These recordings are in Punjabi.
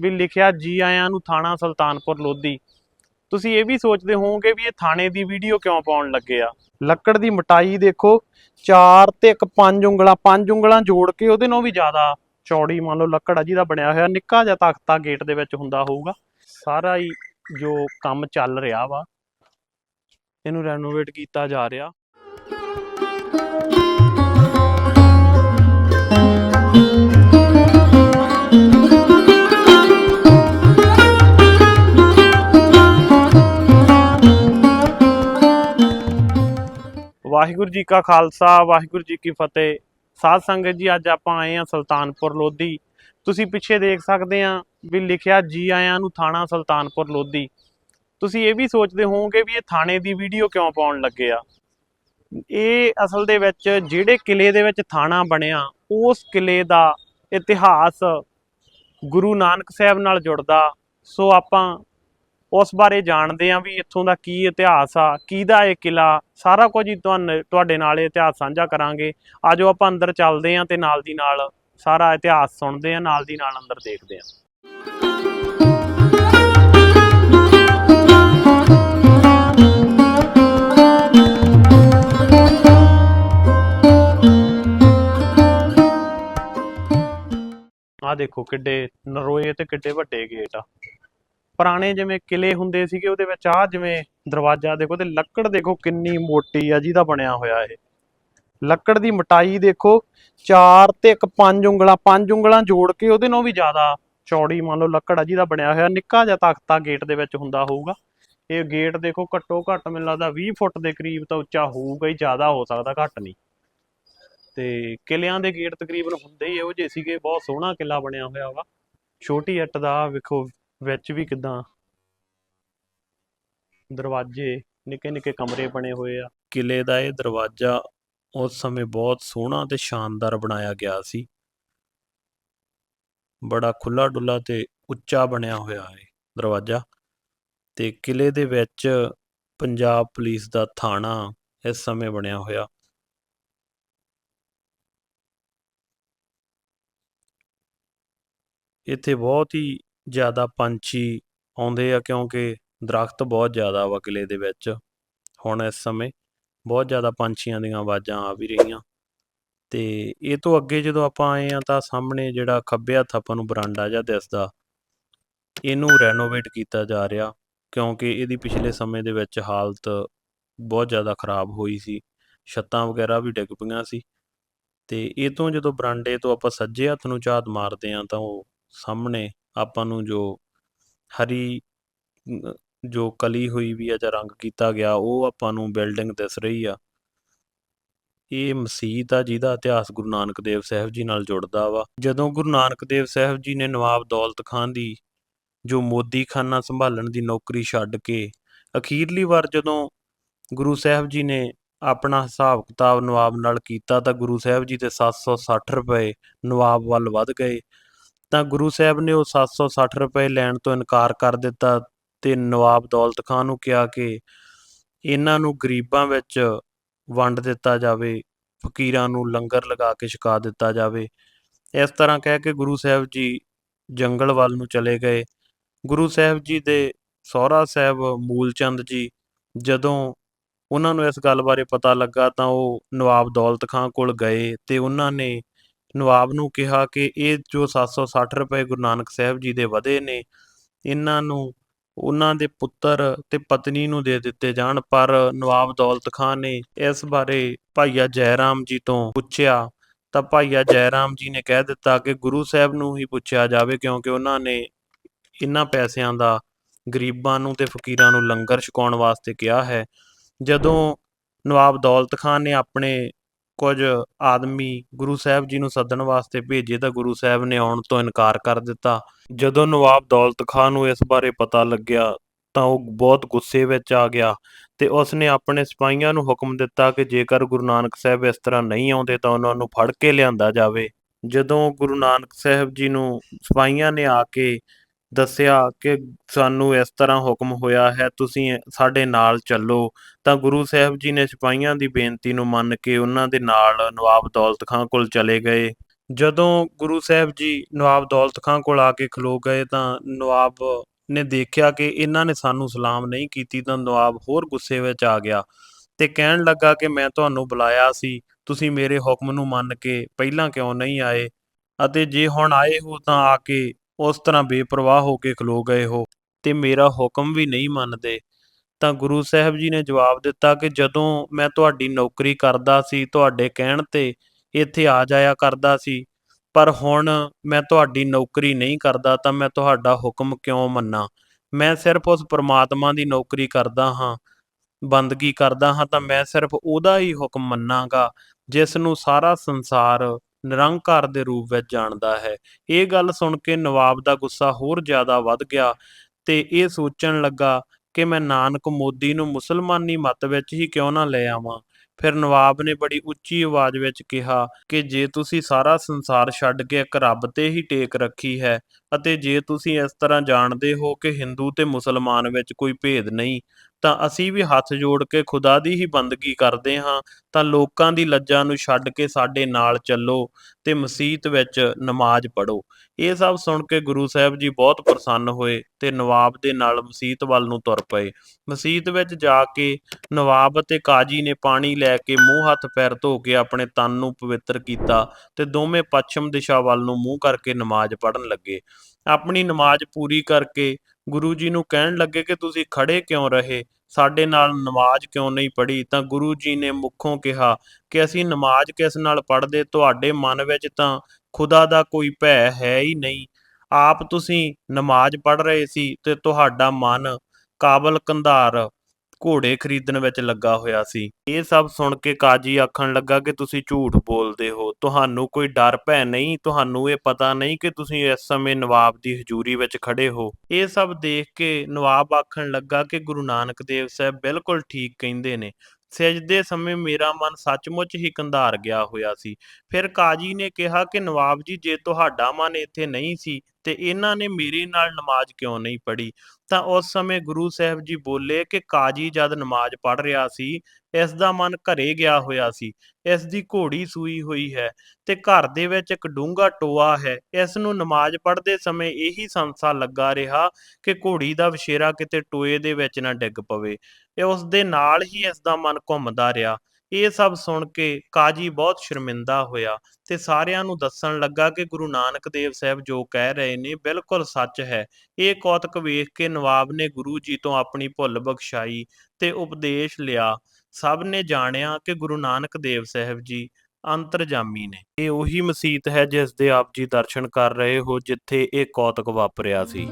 ਵੀ ਲਿਖਿਆ ਜੀ ਆਇਆਂ ਨੂੰ ਥਾਣਾ ਸੁਲਤਾਨਪੁਰ ਲੋਧੀ। ਤੁਸੀਂ ਇਹ ਵੀ ਸੋਚਦੇ ਹੋਵੋਗੇ ਵੀ ਇਹ ਥਾਣੇ ਦੀ ਵੀਡੀਓ ਕਿਉਂ ਪਾਉਣ ਲੱਗੇ ਆ? ਲੱਕੜ ਦੀ ਮੋਟਾਈ ਦੇਖੋ 4 ਤੇ ਇੱਕ 5 ਉਂਗਲਾਂ 5 ਉਂਗਲਾਂ ਜੋੜ ਕੇ ਉਹਦੇ ਨਾਲੋਂ ਵੀ ਜ਼ਿਆਦਾ ਚੌੜੀ ਮੰਨ ਲਓ ਲੱਕੜ ਆ ਜਿਹਦਾ ਬਣਿਆ ਹੋਇਆ, ਨਿੱਕਾ ਜਿਹਾ ਤਖਤਾ ਗੇਟ ਦੇ ਵਿੱਚ ਹੁੰਦਾ ਹੋਊਗਾ। ਸਾਰਾ ਹੀ ਜੋ ਕੰਮ ਚੱਲ ਰਿਹਾ ਵਾ, ਇਹਨੂੰ ਰੈਨੋਵੇਟ ਕੀਤਾ ਜਾ ਰਿਹਾ। ਵਾਹਿਗੁਰੂ ਜੀ ਕਾ ਖਾਲਸਾ, ਵਾਹਿਗੁਰੂ ਜੀ ਕੀ ਫਤਿਹ। ਸਾਧ ਸੰਗਤ ਜੀ, ਅੱਜ ਆਪਾਂ ਆਏ ਆ ਸੁਲਤਾਨਪੁਰ ਲੋਧੀ। ਤੁਸੀਂ ਪਿੱਛੇ ਦੇਖ ਸਕਦੇ ਆ ਵੀ ਲਿਖਿਆ ਜੀ ਆਇਆਂ ਨੂੰ ਥਾਣਾ ਸੁਲਤਾਨਪੁਰ ਲੋਧੀ। ਤੁਸੀਂ ਇਹ ਵੀ ਸੋਚਦੇ ਹੋਵੋਗੇ ਵੀ ਇਹ ਥਾਣੇ ਦੀ ਵੀਡੀਓ ਕਿਉਂ ਪਾਉਣ ਲੱਗੇ ਆ? ਇਹ ਅਸਲ ਦੇ ਵਿੱਚ ਜਿਹੜੇ ਕਿਲੇ ਦੇ ਵਿੱਚ ਥਾਣਾ ਬਣਿਆ, ਉਸ ਕਿਲੇ ਦਾ ਇਤਿਹਾਸ ਗੁਰੂ ਨਾਨਕ ਸਾਹਿਬ ਨਾਲ ਜੁੜਦਾ। ਸੋ ਆਪਾਂ ਉਸ ਬਾਰੇ ਜਾਣਦੇ ਹਾਂ ਵੀ ਇੱਥੋਂ ਦਾ ਕੀ ਇਤਿਹਾਸ ਆ, ਕਿਹਦਾ ਇਹ ਕਿਲਾ ਸਾਰਾ ਕੁਝ ਹੀ ਤੁਹਾਨੂੰ, ਤੁਹਾਡੇ ਨਾਲ ਇਹ ਇਤਿਹਾਸ ਸਾਂਝਾ ਕਰਾਂਗੇ। ਆਜੋ ਆਪਾਂ ਅੰਦਰ ਚੱਲਦੇ ਹਾਂ ਤੇ ਨਾਲ ਦੀ ਨਾਲ ਸਾਰਾ ਇਤਿਹਾਸ ਸੁਣਦੇ ਹਾਂ, ਨਾਲ ਦੀ ਨਾਲ ਅੰਦਰ ਦੇਖਦੇ ਹਾਂ। ਆਹ ਦੇਖੋ ਕਿੱਡੇ ਨਰੋਏ ਤੇ ਕਿੱਡੇ ਵੱਡੇ ਗੇਟ ਆ। ਪੁਰਾਣੇ ਜਿਵੇਂ ਕਿਲੇ ਹੁੰਦੇ ਸੀਗੇ, ਉਹਦੇ ਵਿੱਚ ਆ ਜਿਵੇਂ ਦਰਵਾਜ਼ਾ ਦੇਖੋ ਤੇ ਲੱਕੜ ਦੇਖੋ ਕਿੰਨੀ ਮੋਟੀ ਆ ਜਿਹਦਾ ਬਣਿਆ ਹੋਇਆ ਇਹ। ਲੱਕੜ ਦੀ ਮਟਾਈ ਦੇਖੋ 4 ਤੇ ਇੱਕ 5 ਉਂਗਲਾਂ 5 ਉਂਗਲਾਂ ਜੋੜ ਕੇ ਉਹਦੇ ਨਾਲੋਂ ਵੀ ਜ਼ਿਆਦਾ ਚੌੜੀ ਮੰਨ ਲਓ ਲੱਕੜ ਆ ਜਿਹਦਾ ਬਣਿਆ ਹੋਇਆ। ਨਿੱਕਾ ਜਿਹਾ ਤਖਤਾ ਗੇਟ ਦੇ ਵਿੱਚ ਹੁੰਦਾ ਹੋਊਗਾ। ਇਹ ਗੇਟ ਦੇਖੋ ਘੱਟੋ ਘੱਟ ਮੈਨੂੰ ਲੱਗਦਾ 20 ਫੁੱਟ ਦੇ ਕਰੀਬ ਤਾਂ ਉੱਚਾ ਹੋਊਗਾ ਹੀ, ਜ਼ਿਆਦਾ ਹੋ ਸਕਦਾ, ਘੱਟ ਨਹੀਂ। ਤੇ ਕਿਲਿਆਂ ਦੇ ਗੇਟ ਤਕਰੀਬਨ ਹੁੰਦੇ ਹੀ ਇਹੋ ਜਿਹੇ ਸੀਗੇ, ਬਹੁਤ ਸੋਹਣਾ ਕਿਲਾ ਬਣਿਆ ਹੋਇਆ ਵਾ। ਛੋਟੀ ਅੱਟ ਦਾ ਵੇਖੋ ਵਿੱਚ ਵੀ ਕਿਦਾਂ ਦਰਵਾਜ਼ੇ ਨਿੱਕੇ ਨਿੱਕੇ ਕਮਰੇ ਬਣੇ ਹੋਏ ਆ। ਕਿਲੇ ਦਾ ਇਹ ਦਰਵਾਜ਼ਾ ਉਸ ਸਮੇਂ ਬਹੁਤ ਸੋਹਣਾ ਤੇ ਸ਼ਾਨਦਾਰ ਬਣਾਇਆ ਗਿਆ ਸੀ। ਬੜਾ ਖੁੱਲਾ ਡੁੱਲਾ ਤੇ ਉੱਚਾ ਬਣਿਆ ਹੋਇਆ ਹੈ ਦਰਵਾਜ਼ਾ ਤੇ ਕਿਲੇ ਦੇ ਵਿੱਚ ਪੰਜਾਬ ਪੁਲਿਸ ਦਾ ਥਾਣਾ ਇਸ ਸਮੇਂ ਬਣਿਆ ਹੋਇਆ। ਇੱਥੇ ਬਹੁਤ ਹੀ ਜ਼ਿਆਦਾ ਪੰਛੀ ਆਉਂਦੇ ਆ ਕਿਉਂਕਿ ਦਰਖਤ ਬਹੁਤ ਜ਼ਿਆਦਾ ਵਾ ਕਿਲੇ ਦੇ ਵਿੱਚ। ਹੁਣ ਇਸ ਸਮੇਂ ਬਹੁਤ ਜ਼ਿਆਦਾ ਪੰਛੀਆਂ ਦੀਆਂ ਆਵਾਜ਼ਾਂ ਆ ਵੀ ਰਹੀਆਂ। ਤੇ ਇਹ ਤੋਂ ਅੱਗੇ ਜਦੋਂ ਆਪਾਂ ਆਏ ਆ ਤਾਂ ਸਾਹਮਣੇ ਜਿਹੜਾ ਖੱਬੇ ਹੱਥ ਆਪਾਂ ਨੂੰ ਬਰਾਂਡਾ ਜਿਹਾ ਦਿਸਦਾ, ਇਹਨੂੰ ਰੈਨੋਵੇਟ ਕੀਤਾ ਜਾ ਰਿਹਾ ਕਿਉਂਕਿ ਇਹਦੀ ਪਿਛਲੇ ਸਮੇਂ ਦੇ ਵਿੱਚ ਹਾਲਤ ਬਹੁਤ ਜ਼ਿਆਦਾ ਖਰਾਬ ਹੋਈ ਸੀ। ਛੱਤਾਂ ਵਗੈਰਾ ਵੀ ਡਿੱਗ ਪਈਆਂ ਸੀ। ਤੇ ਇਹ ਤੋਂ ਜਦੋਂ ਬਰਾਂਡੇ ਤੋਂ ਆਪਾਂ ਸੱਜੇ ਹੱਥ ਨੂੰ ਝਾਤ ਮਾਰਦੇ ਆ ਤਾਂ ਉਹ ਸਾਹਮਣੇ ਆਪਾਂ ਨੂੰ ਜੋ ਹਰੀ, ਜੋ ਕਲੀ ਹੋਈ ਵੀ ਆ ਜਾਂ ਰੰਗ ਕੀਤਾ ਗਿਆ, ਉਹ ਆਪਾਂ ਨੂੰ ਬਿਲਡਿੰਗ ਦਿਸ ਰਹੀ ਆ। ਇਹ ਮਸਜਿਦ ਆ ਜਿਹਦਾ ਇਤਿਹਾਸ ਗੁਰੂ ਨਾਨਕ ਦੇਵ ਸਾਹਿਬ ਜੀ ਨਾਲ ਜੁੜਦਾ ਵਾ। ਜਦੋਂ ਗੁਰੂ ਨਾਨਕ ਦੇਵ ਸਾਹਿਬ ਜੀ ਨੇ ਨਵਾਬ ਦੌਲਤ ਖਾਨ ਦੀ ਜੋ ਮੋਦੀ ਖਾਨਾ ਸੰਭਾਲਣ ਦੀ ਨੌਕਰੀ ਛੱਡ ਕੇ, ਅਖੀਰਲੀ ਵਾਰ ਜਦੋਂ ਗੁਰੂ ਸਾਹਿਬ ਜੀ ਨੇ ਆਪਣਾ ਹਿਸਾਬ ਕਿਤਾਬ ਨਵਾਬ ਨਾਲ ਕੀਤਾ ਤਾਂ ਗੁਰੂ ਸਾਹਿਬ ਜੀ ਦੇ 760 ਰੁਪਏ ਨਵਾਬ ਵੱਲ ਵੱਧ ਗਏ। ਤਾਂ ਗੁਰੂ ਸਾਹਿਬ ਨੇ ਉਹ 760 ਰੁਪਏ ਲੈਣ ਤੋਂ ਇਨਕਾਰ ਕਰ ਦਿੱਤਾ ਤੇ ਨਵਾਬ ਦੌਲਤ ਖਾਨ ਨੂੰ ਕਿਹਾ ਕਿ ਇਹਨਾਂ ਨੂੰ ਗਰੀਬਾਂ ਵਿੱਚ ਵੰਡ ਦਿੱਤਾ ਜਾਵੇ, ਫਕੀਰਾਂ ਨੂੰ ਲੰਗਰ ਲਗਾ ਕੇ ਛਕਾ ਦਿੱਤਾ ਜਾਵੇ। ਇਸ ਤਰ੍ਹਾਂ ਕਹਿ ਕੇ ਗੁਰੂ ਸਾਹਿਬ ਜੀ ਜੰਗਲ ਵੱਲ ਨੂੰ ਚਲੇ ਗਏ। ਗੁਰੂ ਸਾਹਿਬ ਜੀ ਦੇ ਸਹੁਰਾ ਸਾਹਿਬ ਮੂਲਚੰਦ ਜੀ, ਜਦੋਂ ਉਹਨਾਂ ਨੂੰ ਇਸ ਗੱਲ ਬਾਰੇ ਪਤਾ ਲੱਗਾ ਤਾਂ ਉਹ ਨਵਾਬ ਦੌਲਤ ਖਾਨ ਕੋਲ ਗਏ ਤੇ ਉਹਨਾਂ ਨੇ ਨਵਾਬ ਨੂੰ ਕਿਹਾ ਕਿ ਇਹ ਜੋ 760 ਰੁਪਏ ਗੁਰੂ ਨਾਨਕ ਸਾਹਿਬ ਜੀ ਦੇ ਵਧੇ ਨੇ, ਇਹਨਾਂ ਨੂੰ ਉਹਨਾਂ ਦੇ ਪੁੱਤਰ ਤੇ ਪਤਨੀ ਨੂੰ ਦੇ ਦਿੱਤੇ ਜਾਣ, ਪਰ ਨਵਾਬ ਦੌਲਤ ਖਾਨ ਨੇ ਇਸ ਬਾਰੇ ਭਾਈਆ ਜੈਰਾਮ ਜੀ ਤੋਂ ਪੁੱਛਿਆ। ਤਾਂ ਭਾਈਆ ਜੈ ਰਾਮ ਜੀ ਨੇ ਕਹਿ ਦਿੱਤਾ ਕਿ ਗੁਰੂ ਸਾਹਿਬ ਨੂੰ ਹੀ ਪੁੱਛਿਆ ਜਾਵੇ ਕਿਉਂਕਿ ਉਹਨਾਂ ਨੇ ਇਹਨਾਂ ਪੈਸਿਆਂ ਦਾ ਗਰੀਬਾਂ ਨੂੰ ਤੇ ਫਕੀਰਾਂ ਨੂੰ ਲੰਗਰ ਛਕਾਉਣ ਵਾਸਤੇ ਕਿਹਾ ਹੈ। ਜਦੋਂ ਨਵਾਬ ਦੌਲਤ ਖਾਨ ਨੇ ਆਪਣੇ ਕੁਝ ਆਦਮੀ ਗੁਰੂ ਸਾਹਿਬ ਜੀ ਨੂੰ ਸੱਦਣ ਵਾਸਤੇ ਭੇਜੇ ਤਾਂ ਗੁਰੂ ਸਾਹਿਬ ਨੇ ਆਉਣ ਤੋਂ ਇਨਕਾਰ ਕਰ ਦਿੱਤਾ। ਜਦੋਂ ਨਵਾਬ ਦੌਲਤ ਖਾਨ ਨੂੰ ਇਸ ਬਾਰੇ ਪਤਾ ਲੱਗਿਆ ਤਾਂ ਉਹ ਬਹੁਤ ਗੁੱਸੇ ਵਿੱਚ ਆ ਗਿਆ ਤੇ ਉਸ ਨੇ ਆਪਣੇ ਸਿਪਾਹੀਆਂ ਨੂੰ ਹੁਕਮ ਦਿੱਤਾ ਕਿ ਜੇਕਰ ਗੁਰੂ ਨਾਨਕ ਸਾਹਿਬ ਇਸ ਤਰ੍ਹਾਂ ਨਹੀਂ ਆਉਂਦੇ ਤਾਂ ਉਹਨਾਂ ਨੂੰ ਫੜ ਕੇ ਲਿਆਂਦਾ ਜਾਵੇ। ਜਦੋਂ ਗੁਰੂ ਨਾਨਕ ਸਾਹਿਬ ਜੀ ਨੂੰ ਸਿਪਾਹੀਆਂ ਨੇ ਆ ਕੇ ਦੱਸਿਆ ਕਿ ਸਾਨੂੰ ਇਸ ਤਰ੍ਹਾਂ ਹੁਕਮ ਹੋਇਆ ਹੈ, ਤੁਸੀਂ ਸਾਡੇ ਨਾਲ ਚੱਲੋ। ਤਾਂ ਗੁਰੂ ਸਾਹਿਬ ਜੀ ਨੇ ਸਿਪਾਹੀਆਂ ਦੀ ਬੇਨਤੀ ਨੂੰ ਮੰਨ ਕੇ ਉਹਨਾਂ ਦੇ ਨਾਲ ਨਵਾਬ ਦੌਲਤ ਖਾਂ ਕੋਲ ਚਲੇ ਗਏ। ਜਦੋਂ ਗੁਰੂ ਸਾਹਿਬ ਜੀ ਨਵਾਬ ਦੌਲਤ ਖਾਂ ਕੋਲ ਆ ਕੇ ਖਲੋ ਗਏ ਤਾਂ ਨਵਾਬ ਨੇ ਦੇਖਿਆ ਕਿ ਇਹਨਾਂ ਨੇ ਸਾਨੂੰ ਸਲਾਮ ਨਹੀਂ ਕੀਤੀ ਤਾਂ ਨਵਾਬ ਹੋਰ ਗੁੱਸੇ ਵਿੱਚ ਆ ਗਿਆ ਤੇ ਕਹਿਣ ਲੱਗਾ ਕਿ ਮੈਂ ਤੁਹਾਨੂੰ ਬੁਲਾਇਆ ਸੀ, ਤੁਸੀਂ ਮੇਰੇ ਹੁਕਮ ਨੂੰ ਮੰਨ ਕੇ ਪਹਿਲਾਂ ਕਿਉਂ ਨਹੀਂ ਆਏ? ਅਤੇ ਜੇ ਹੁਣ ਆਏ ਹੋ ਤਾਂ ਆ ਕੇ ਉਸ ਤਰ੍ਹਾਂ ਬੇਪਰਵਾਹ ਹੋ ਕੇ ਖਲੋ ਗਏ ਹੋ ਤੇ ਮੇਰਾ ਹੁਕਮ ਵੀ ਨਹੀਂ ਮੰਨਦੇ। ਤਾਂ ਗੁਰੂ ਸਾਹਿਬ ਜੀ ਨੇ ਜਵਾਬ ਦਿੱਤਾ ਕਿ ਜਦੋਂ ਮੈਂ ਤੁਹਾਡੀ ਨੌਕਰੀ ਕਰਦਾ ਸੀ, ਤੁਹਾਡੇ ਕਹਿਣ ਤੇ ਇੱਥੇ ਆ ਜਾਇਆ ਕਰਦਾ ਸੀ, ਪਰ ਹੁਣ ਮੈਂ ਤੁਹਾਡੀ ਨੌਕਰੀ ਨਹੀਂ ਕਰਦਾ ਤਾਂ ਮੈਂ ਤੁਹਾਡਾ ਹੁਕਮ ਕਿਉਂ ਮੰਨਾਂ? ਮੈਂ ਸਿਰਫ ਉਸ ਪ੍ਰਮਾਤਮਾ ਦੀ ਨੌਕਰੀ ਕਰਦਾ ਹਾਂ, ਬੰਦਗੀ ਕਰਦਾ ਹਾਂ ਤਾਂ ਮੈਂ ਸਿਰਫ ਉਹਦਾ ਹੀ ਹੁਕਮ ਮੰਨਾਂਗਾ, ਜਿਸ ਨੂੰ ਸਾਰਾ ਸੰਸਾਰ ਨਿਰੰਕਾਰ ਦੇ ਰੂਪ ਵਿੱਚ ਜਾਣਦਾ ਹੈ। ਇਹ ਗੱਲ ਸੁਣ ਕੇ ਨਵਾਬ ਦਾ ਗੁੱਸਾ ਹੋਰ ਜ਼ਿਆਦਾ ਵੱਧ ਗਿਆ ਤੇ ਇਹ ਸੋਚਣ ਲੱਗਾ ਕਿ ਮੈਂ ਨਾਨਕ ਮੋਦੀ ਨੂੰ ਮੁਸਲਮਾਨੀ ਮਤ ਵਿੱਚ ਹੀ ਕਿਉਂ ਨਾ ਲੈ ਆਵਾਂ। ਫਿਰ ਨਵਾਬ ਨੇ ਬੜੀ ਉੱਚੀ ਆਵਾਜ਼ ਵਿੱਚ ਕਿਹਾ ਕਿ ਜੇ ਤੁਸੀਂ ਸਾਰਾ ਸੰਸਾਰ ਛੱਡ ਕੇ ਇੱਕ ਰੱਬ ਤੇ ਹੀ ਟੇਕ ਰੱਖੀ ਹੈ ਅਤੇ ਜੇ ਤੁਸੀਂ ਇਸ ਤਰ੍ਹਾਂ ਜਾਣਦੇ ਹੋ ਕਿ ਹਿੰਦੂ ਤੇ ਮੁਸਲਮਾਨ ਵਿੱਚ ਕੋਈ ਭੇਦ ਨਹੀਂ ਤਾਂ ਅਸੀਂ ਵੀ ਹੱਥ ਜੋੜ ਕੇ ਖੁਦਾ ਦੀ ਹੀ ਬੰਦਗੀ ਕਰਦੇ ਹਾਂ, ਤਾਂ ਲੋਕਾਂ ਦੀ ਲੱਜਾਂ ਨੂੰ ਛੱਡ ਕੇ ਸਾਡੇ ਨਾਲ ਚੱਲੋ ਤੇ ਮਸੀਤ ਵਿੱਚ ਨਮਾਜ਼ ਪੜ੍ਹੋ। ਇਹ ਸਭ ਸੁਣ ਕੇ ਗੁਰੂ ਸਾਹਿਬ ਜੀ ਬਹੁਤ ਪ੍ਰਸੰਨ ਹੋਏ ਤੇ ਨਵਾਬ ਦੇ ਨਾਲ ਮਸੀਤ ਵੱਲ ਨੂੰ ਤੁਰ ਪਏ। ਮਸੀਤ ਵਿੱਚ ਜਾ ਕੇ ਨਵਾਬ ਅਤੇ ਕਾਜੀ ਨੇ ਪਾਣੀ ਲੈ ਕੇ ਮੂੰਹ ਹੱਥ ਪੈਰ ਧੋ ਕੇ ਆਪਣੇ ਤਨ ਨੂੰ ਪਵਿੱਤਰ ਕੀਤਾ ਤੇ ਦੋਵੇਂ ਪੱਛਮ ਦਿਸ਼ਾ ਵੱਲ ਨੂੰ ਮੂੰਹ ਕਰਕੇ ਨਮਾਜ਼ ਪੜ੍ਹਨ ਲੱਗੇ। ਆਪਣੀ ਨਮਾਜ਼ ਪੂਰੀ ਕਰਕੇ ਗੁਰੂ ਜੀ ਨੂੰ ਕਹਿਣ ਲੱਗੇ ਕਿ ਤੁਸੀਂ ਖੜੇ ਕਿਉਂ ਰਹੇ? ਸਾਡੇ ਨਾਲ ਨਮਾਜ਼ ਕਿਉਂ ਨਹੀਂ ਪੜ੍ਹੀ? ਤਾਂ ਗੁਰੂ ਜੀ ਨੇ ਮੁੱਖੋਂ ਕਿਹਾ ਕਿ ਅਸੀਂ ਨਮਾਜ਼ ਕਿਸ ਨਾਲ ਪੜ੍ਹਦੇ? ਤੁਹਾਡੇ ਮਨ ਵਿੱਚ ਤਾਂ ਖੁਦਾ ਦਾ ਕੋਈ ਭੈ ਹੈ ਹੀ ਨਹੀਂ। ਆਪ ਤੁਸੀਂ ਨਮਾਜ਼ ਪੜ੍ਹ ਰਹੇ ਸੀ ਤੇ ਤੁਹਾਡਾ ਮਨ ਕਾਬਲ ਕੰਧਾਰ ਘੋੜੇ ਖਰੀਦਣ ਵਿੱਚ ਲੱਗਾ ਹੋਇਆ ਸੀ। ਇਹ ਸਭ ਸੁਣ ਕੇ ਕਾਜੀ ਆਖਣ ਲੱਗਾ ਕਿ ਤੁਸੀਂ ਝੂਠ ਬੋਲਦੇ ਹੋ। ਤੁਹਾਨੂੰ ਕੋਈ ਡਰ ਭੈ ਨਹੀਂ, ਤੁਹਾਨੂੰ ਇਹ ਪਤਾ ਨਹੀਂ ਕਿ ਤੁਸੀਂ ਇਸ ਸਮੇਂ ਨਵਾਬ ਦੀ ਹਜ਼ੂਰੀ ਵਿੱਚ ਖੜੇ ਹੋ। ਇਹ ਸਭ ਦੇਖ ਕੇ ਨਵਾਬ ਆਖਣ ਲੱਗਾ ਕਿ ਗੁਰੂ ਨਾਨਕ ਦੇਵ ਸਾਹਿਬ ਬਿਲਕੁਲ ਠੀਕ ਕਹਿੰਦੇ ਨੇ। ਸਜਦੇ ਸਮੇਂ ਮੇਰਾ ਮਨ ਸੱਚਮੁੱਚ ਹੀ ਕੰਧਾਰ ਗਿਆ ਹੋਇਆ ਸੀ। ਫਿਰ ਕਾਜੀ ਨੇ ਕਿਹਾ ਕਿ, ਨਵਾਬ ਜੀ, ਜੇ ਤੁਹਾਡਾ ਮਨ ਇੱਥੇ ਨਹੀਂ ਸੀ ਤੇ ਇਹਨਾਂ ਨੇ ਮੇਰੇ ਨਾਲ ਨਮਾਜ਼ ਕਿਉਂ ਨਹੀਂ ਪੜ੍ਹੀ? ਤਾਂ ਉਸ ਸਮੇਂ ਗੁਰੂ ਸਾਹਿਬ ਜੀ ਬੋਲੇ ਕਿ ਕਾਜੀ ਜਦ ਨਮਾਜ਼ ਪੜ੍ਹ ਰਿਹਾ ਸੀ ਇਸ ਦਾ ਮਨ ਘਰੇ ਗਿਆ ਹੋਇਆ ਸੀ, ਇਸ ਦੀ ਘੋੜੀ ਸੂਈ ਹੋਈ ਹੈ ਤੇ ਘਰ ਦੇ ਵਿੱਚ ਇੱਕ ਡੂੰਘਾ ਟੋਆ ਹੈ, ਇਸ ਨੂੰ ਨਮਾਜ਼ ਪੜ੍ਹਦੇ ਸਮੇਂ ਇਹੀ ਸੰਸਾ ਲੱਗਾ ਰਿਹਾ ਕਿ ਘੋੜੀ ਦਾ ਵਸ਼ੇਰਾ ਕਿਤੇ ਟੋਏ ਦੇ ਵਿੱਚ ਨਾ ਡਿੱਗ ਪਵੇ ਇਹ ਉਸ ਦੇ ਨਾਲ ਹੀ ਇਸ ਦਾ ਮਨ ਘੁੰਮਦਾ ਰਿਹਾ। ਇਹ ਸਭ ਸੁਣ ਕੇ ਕਾਜੀ ਬਹੁਤ ਸ਼ਰਮਿੰਦਾ ਹੋਇਆ ਤੇ ਸਾਰਿਆਂ ਨੂੰ ਦੱਸਣ ਲੱਗਾ ਕਿ ਗੁਰੂ ਨਾਨਕ ਦੇਵ ਸਾਹਿਬ ਜੋ ਕਹਿ ਰਹੇ ਨੇ ਬਿਲਕੁਲ ਸੱਚ ਹੈ। ਇਹ ਕੌਤਕ ਵੇਖ ਕੇ ਨਵਾਬ ਨੇ ਗੁਰੂ ਜੀ ਤੋਂ ਆਪਣੀ ਭੁੱਲ ਬਖਸ਼ਾਈ ਤੇ ਉਪਦੇਸ਼ ਲਿਆ। ਸਭ ਨੇ ਜਾਣਿਆ ਕਿ ਗੁਰੂ ਨਾਨਕ ਦੇਵ ਸਾਹਿਬ ਜੀ ਅੰਤਰਜਾਮੀ ਨੇ। ਇਹ ਉਹੀ ਮਸੀਤ ਹੈ ਜਿਸ ਦੇ ਆਪ ਜੀ ਦਰਸ਼ਨ ਕਰ ਰਹੇ ਹੋ, ਜਿੱਥੇ ਇਹ ਕੌਤਕ ਵਾਪਰਿਆ ਸੀ।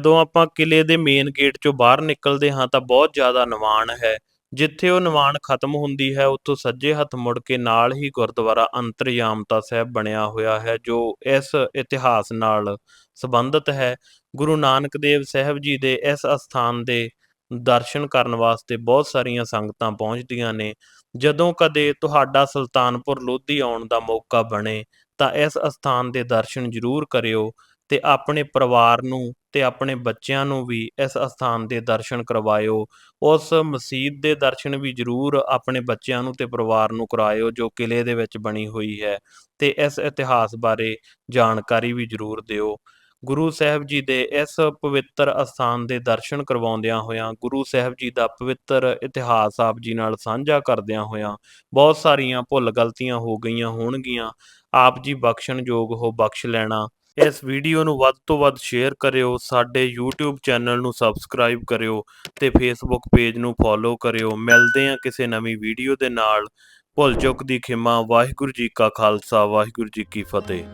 ਜਦੋਂ ਆਪਾਂ ਕਿਲੇ ਦੇ ਮੇਨ ਗੇਟ ਚੋਂ ਬਾਹਰ ਨਿਕਲਦੇ ਹਾਂ ਤਾਂ ਬਹੁਤ ਜ਼ਿਆਦਾ ਨਿਵਾਣ ਹੈ। ਜਿੱਥੇ ਉਹ ਨਿਵਾਣ ਖਤਮ ਹੁੰਦੀ ਹੈ, ਉੱਥੋਂ ਸੱਜੇ ਹੱਥ ਮੁੜ ਕੇ ਨਾਲ ਹੀ ਗੁਰਦੁਆਰਾ ਅੰਤਰਯਾਮਤਾ ਸਾਹਿਬ ਬਣਿਆ ਹੋਇਆ ਹੈ, ਜੋ ਇਸ ਇਤਿਹਾਸ ਨਾਲ ਸੰਬੰਧਿਤ ਹੈ। ਗੁਰੂ ਨਾਨਕ ਦੇਵ ਸਾਹਿਬ ਜੀ ਦੇ ਇਸ ਅਸਥਾਨ ਦੇ ਦਰਸ਼ਨ ਕਰਨ ਵਾਸਤੇ ਬਹੁਤ ਸਾਰੀਆਂ ਸੰਗਤਾਂ ਪਹੁੰਚਦੀਆਂ ਨੇ। ਜਦੋਂ ਕਦੇ ਤੁਹਾਡਾ ਸੁਲਤਾਨਪੁਰ ਲੋਧੀ ਆਉਣ ਦਾ ਮੌਕਾ ਬਣੇ ਤਾਂ ਇਸ ਅਸਥਾਨ ਦੇ ਦਰਸ਼ਨ ਜ਼ਰੂਰ ਕਰਿਓ ਤੇ ਆਪਣੇ ਪਰਿਵਾਰ ਨੂੰ ਤੇ ਆਪਣੇ ਬੱਚਿਆਂ ਨੂੰ ਵੀ ਇਸ ਅਸਥਾਨ ਦੇ ਦਰਸ਼ਨ ਕਰਵਾਇਓ। ਉਸ ਮਸਜਿਦ ਦੇ ਦਰਸ਼ਨ ਵੀ ਜ਼ਰੂਰ ਆਪਣੇ ਬੱਚਿਆਂ ਨੂੰ ਤੇ ਪਰਿਵਾਰ ਨੂੰ ਕਰਾਇਓ ਜੋ ਕਿਲੇ ਦੇ ਵਿੱਚ ਬਣੀ ਹੋਈ ਹੈ ਤੇ ਇਸ ਇਤਿਹਾਸ ਬਾਰੇ ਜਾਣਕਾਰੀ ਵੀ ਜ਼ਰੂਰ ਦਿਓ। ਗੁਰੂ ਸਾਹਿਬ ਜੀ ਦੇ ਇਸ ਪਵਿੱਤਰ ਅਸਥਾਨ ਦੇ ਦਰਸ਼ਨ ਕਰਵਾਉਂਦਿਆਂ ਹੋਇਆਂ, ਗੁਰੂ ਸਾਹਿਬ ਜੀ ਦਾ ਪਵਿੱਤਰ ਇਤਿਹਾਸ ਆਪ ਜੀ ਨਾਲ ਸਾਂਝਾ ਕਰਦਿਆਂ ਹੋਇਆਂ ਬਹੁਤ ਸਾਰੀਆਂ ਭੁੱਲ ਗਲਤੀਆਂ ਹੋ ਗਈਆਂ ਹੋਣਗੀਆਂ। ਆਪ ਜੀ ਬਖਸ਼ਣਯੋਗ ਹੋ ਬਖਸ਼ ਲੈਣਾ। ਇਸ ਵੀਡੀਓ ਨੂੰ ਵੱਧ ਤੋਂ ਵੱਧ ਸ਼ੇਅਰ ਕਰਿਓ, ਸਾਡੇ YouTube ਚੈਨਲ ਨੂੰ ਸਬਸਕ੍ਰਾਈਬ ਕਰਿਓ ਤੇ Facebook ਪੇਜ ਨੂੰ ਫੋਲੋ ਕਰਿਓ। ਮਿਲਦੇ ਹਾਂ ਕਿਸੇ ਨਵੀਂ ਵੀਡੀਓ ਦੇ ਨਾਲ। ਭੁੱਲ ਚੁੱਕ ਦੀ ਖਿਮਾ, ਵਾਹਿਗੁਰੂ ਜੀ ਕਾ ਖਾਲਸਾ, ਵਾਹਿਗੁਰੂ ਜੀ ਕੀ ਫਤਿਹ।